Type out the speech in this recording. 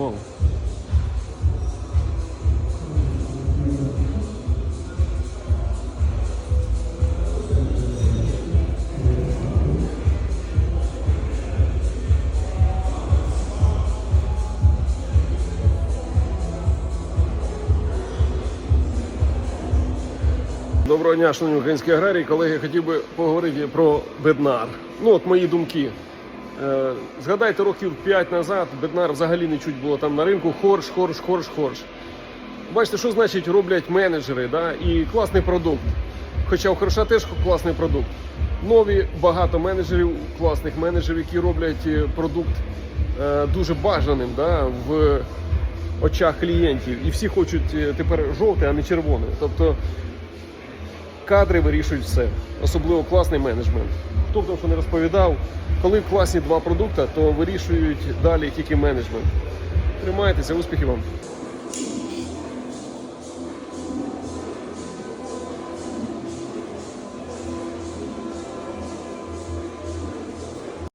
Вау. Доброго дня, шановні українські аграрії. Колеги, хотів би поговорити про беднар. Ну, от мої думки. Е, Згадайте, років 5 назад беднар взагалі не чуть було там на ринку. Хорш, хорш, хорш, хорш. Бачите, що значить роблять менеджери да? і класний продукт. Хоча у Хорша теж класний продукт. Нові багато менеджерів, класних менеджерів, які роблять е, продукт е, дуже бажаним да? в очах клієнтів. І всі хочуть е, тепер жовте, а не червоне. Тобто кадри вирішують все, особливо класний менеджмент. Хто б там що не розповідав, коли в класні два продукти, то вирішують далі тільки менеджмент. Тримайтеся, успіхів вам!